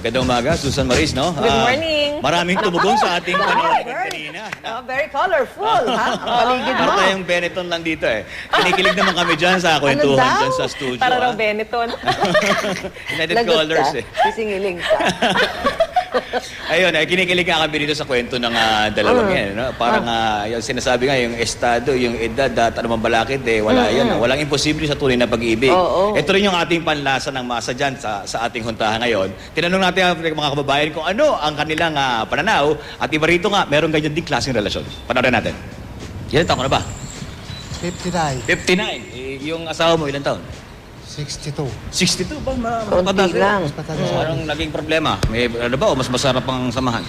Magandang umaga, Susan Maris, no? Good Ah, morning. maraming tumugong sa ating Very- kanina. Ah, very colorful, ha? Ang paligid mo. Para tayong Benetton lang dito eh. Kinikilig naman kami dyan sa kwentuhan Ano daw? dyan sa studio. Para ah. raw Benetton. United Lagot Colors ka. eh. Sisingiling ka. Ayun, eh, kinikilig nga kami dito sa kwento ng ah, dalawang yan. No? Parang ah, yung sinasabi nga, yung estado, yung edad, at ano man balakid, eh, wala yan. Walang imposible sa tunay na pag-ibig. Oo. Ito rin yung ating panlasa ng masa dyan sa, sa ating huntahan ngayon. Tinanong natin ang mga kababayan kung ano ang kanilang ah, pananaw. At iba rito nga, meron ganyan din klaseng relasyon. Panoorin natin. Ilan taon ka na ba? 59, 59. Eh, yung asawa mo, ilan taon? 62. 62 ba? Ma Konti lang. Mas matanda sa Parang naging problema. May ano ba o mas masarap ang samahan?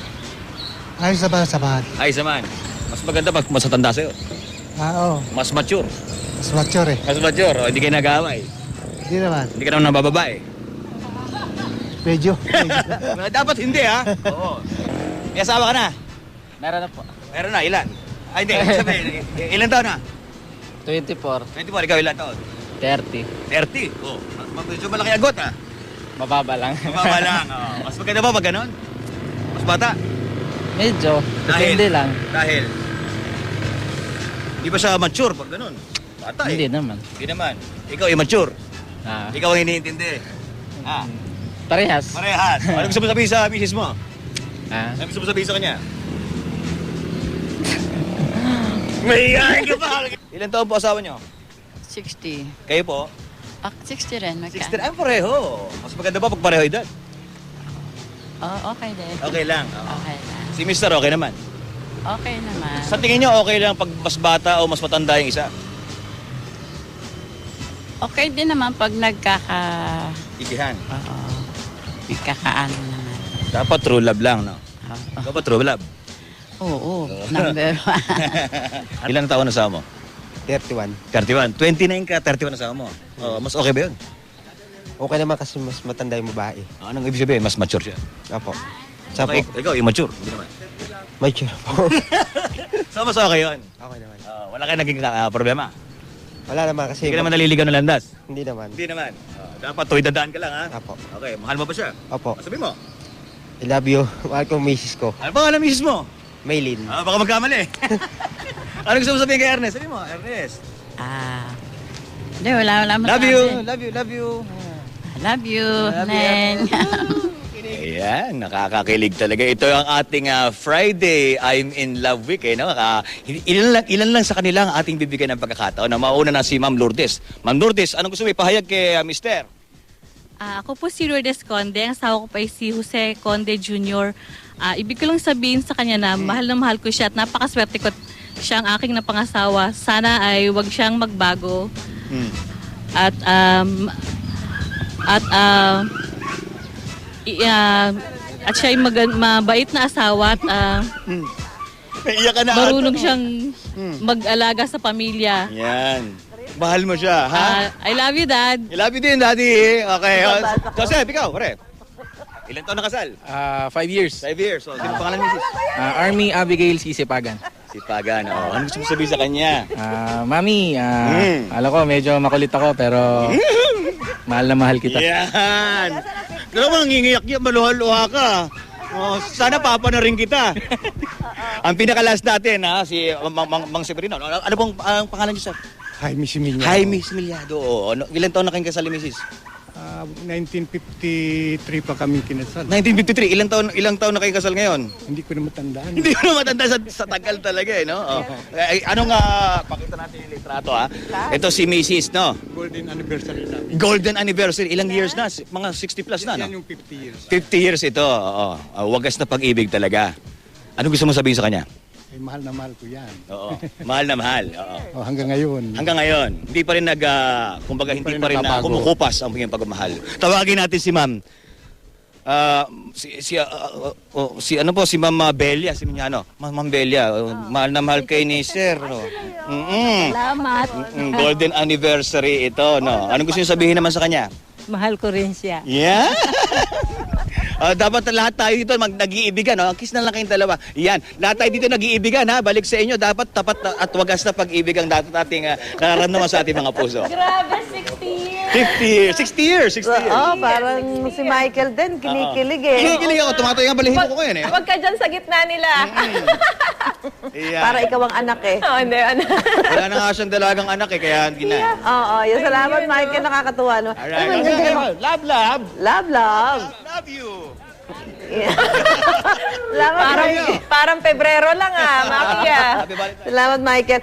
Ayos na ba sa bahan? Ay, samahan. Mas maganda pag mas matanda sa'yo. Ah, oo. Mas mature. Mas mature eh. Mas mature. O, hindi kayo nag-aaway. Hindi naman. Hindi ka naman nabababae. Medyo. Medyo. Dapat hindi, ha? Oo. May asawa ka na? Meron na po. Meron na, ilan? Ay, hindi. Ibig Sabihin, i- ilan taon na? 24, 24, ikaw ilan taon? 30. 30. Oh, medyo malaki agot, ha? Mababa lang. Mababa lang. Oh. Mas maganda ba pag ganon? Mas bata? Medyo. Dahil? Depende lang. Dahil? Hindi ba siya mature pag ganon? Bata, Hindi eh. naman. Hindi naman. Ikaw immature. Ah, Ikaw ang iniintindi. Ah, parehas. parehas. Ano gusto mo sabihin sa misis mo? Ah, Ano gusto mo sabihin sa kanya? Mahihayin ka pa! Ilan taon po asawa niyo? 60. Kayo po? Ah, 60 rin. 60. Magka. Ay, pareho. Mas maganda ba pag pareho edad? Oh, okay din. Okay lang. oo. Okay lang. Si Mr. okay naman. Okay naman. Sa tingin niyo, okay lang pag mas bata o mas matanda yung isa? Okay din naman pag nagkaka... Igihan. Oo. Nagkakaano naman. Dapat true love lang, no? Oo. Dapat true love. Oo. Number one. Ilan taon na asawa mo? 31. 31. 29 ka, 31 na asawa mo. Oh, mas okay ba yun? Okay naman kasi mas matanda yung babae. Ah, Anong ibig sabihin? Mas mature siya. Apo. Sa Okay, po, ikaw, immature. Hindi naman. mature po. So, mas okay yun. okay naman. Ah, wala kayo naging ah, problema. Wala naman kasi... Hindi ka naman naliligaw ng landas. Hindi naman. Hindi naman. Ah, dapat tuwid dadaan ka lang, ha? Apo. Okay, mahal mo ba siya? Opo. Ah, Sabi mo. I love you. Mahal ko ang misis ko. Ano ba alam misis mo? Maylin. Ah, baka magkamali. ano gusto mo sabihin kay Ernest? Sabi mo, Ernest. ah. Hindi, wala, wala Love masabi. you, love you, love you. Love you. Love you. Neng. Ayan, nakakakilig talaga. Ito ang ating ah, Friday I'm in Love Week. Eh, no? Ah, ilan, lang, ilan lang sa kanila ang ating bibigyan ng pagkakataon na mauna na si Ma'am Lourdes. Ma'am Lourdes, anong gusto mo ipahayag kay ah, Mister? Ah, ako po si Lourdes Conde. Ang asawa ko pa ay si Jose Conde Jr. Ah, ibig ko lang sabihin sa kanya na mahal na mahal ko siya at napakaswerte ko siya ang aking napangasawa. Sana ay wag siyang magbago. Hmm. At um, at um, i- ah, at siya ay magan- mabait na asawa at ah, Iyak ka na. marunong siyang mag-alaga sa pamilya. Yan. Mahal mo siya, ha? Ah, I love you, Dad. I love you din, Daddy. Okay. oh, Joseph, ikaw, pare. Ilan taon nakasal? Ah, five years. Five years. So, sino pangalan niya? Ah, Army Abigail Sisipagan. Si Pagan. Oh. Ano gusto mo sabihin sa kanya? Ah, mami, ah, Mm. alam ko medyo makulit ako pero mahal na mahal kita. Yan. Pero mo nangingiyak yan, maluha-luha ka. Oh, sana papa na rin kita. ang pinaka-last natin, ha, si Mang, Mang, Mang Severino. Ano, ano pong ang pangalan niyo, sir? Jaime Similya. Jaime Similyado. Oo. Ano, ilan taon na kayong kasal ni Mrs.? Ah, 1953 pa kami kinasal. 1953. Ilang taon, ilang taon na kayong kasal ngayon? Hindi ko na matandaan. Hindi ko na matanda sa, sa tagal talaga eh, no? Oh. Ay, anong, ah, pakita natin yung litrato, ha? Ito si Mrs., no? Golden anniversary namin. Golden anniversary. Ilang years na? Mga 60 plus na, no? Yan yung 50 years. 50 years ito. Oo. Ah, wagas na pag-ibig talaga. Ano gusto mo sabihin sa kanya? Ay, mahal na mahal ko yan. Oo. mahal na mahal. Oo. Oh, hanggang ngayon. Hanggang ngayon, hindi pa rin nag, ah, kumbaga hindi Hindi pa pa rin na nagbabago. kumukupas ang pagiging pagmamahal. Tawagin natin si Ma'am. Ah, si si ah, ah, oh, si ano po si Ma'am ah, Belia, si ano? Ma'am Ma'am Belia, oh, mahal na mahal kay ni Sir, no. Mm. Salamat. Mm, Golden anniversary ito, no. Anong gusto niyo sabihin naman sa kanya? Mahal ko rin siya. Yeah. Ah, dapat lahat tayo dito mag nag-iibigan, no? Kiss na lang kayong dalawa. Yan. Lahat tayo dito nag-iibigan, ha? Balik sa inyo. Dapat tapat at wagas na pag-ibig ang dapat ating uh, nararamdaman sa ating mga puso. Grabe, 60 years! 50 years, 60 years, 60 years. Oh, parang si Michael din, kinikilig eh. Kinikilig ako, tumatayo ang balihin ko ngayon eh. Huwag ka dyan sa gitna nila. Ayan. Para ikaw ang anak eh. oh, hindi, ano. Wala na nga siyang dalagang anak eh, kaya hindi na. Oo, yung salamat Michael, nakakatuwa. No? Alright. Nandiyan naman. Love, love. Love, love. Love you. Salamat, Parang, Michael. parang Pebrero lang ah, Maki ah. Happy Valentine's. Salamat, Michael.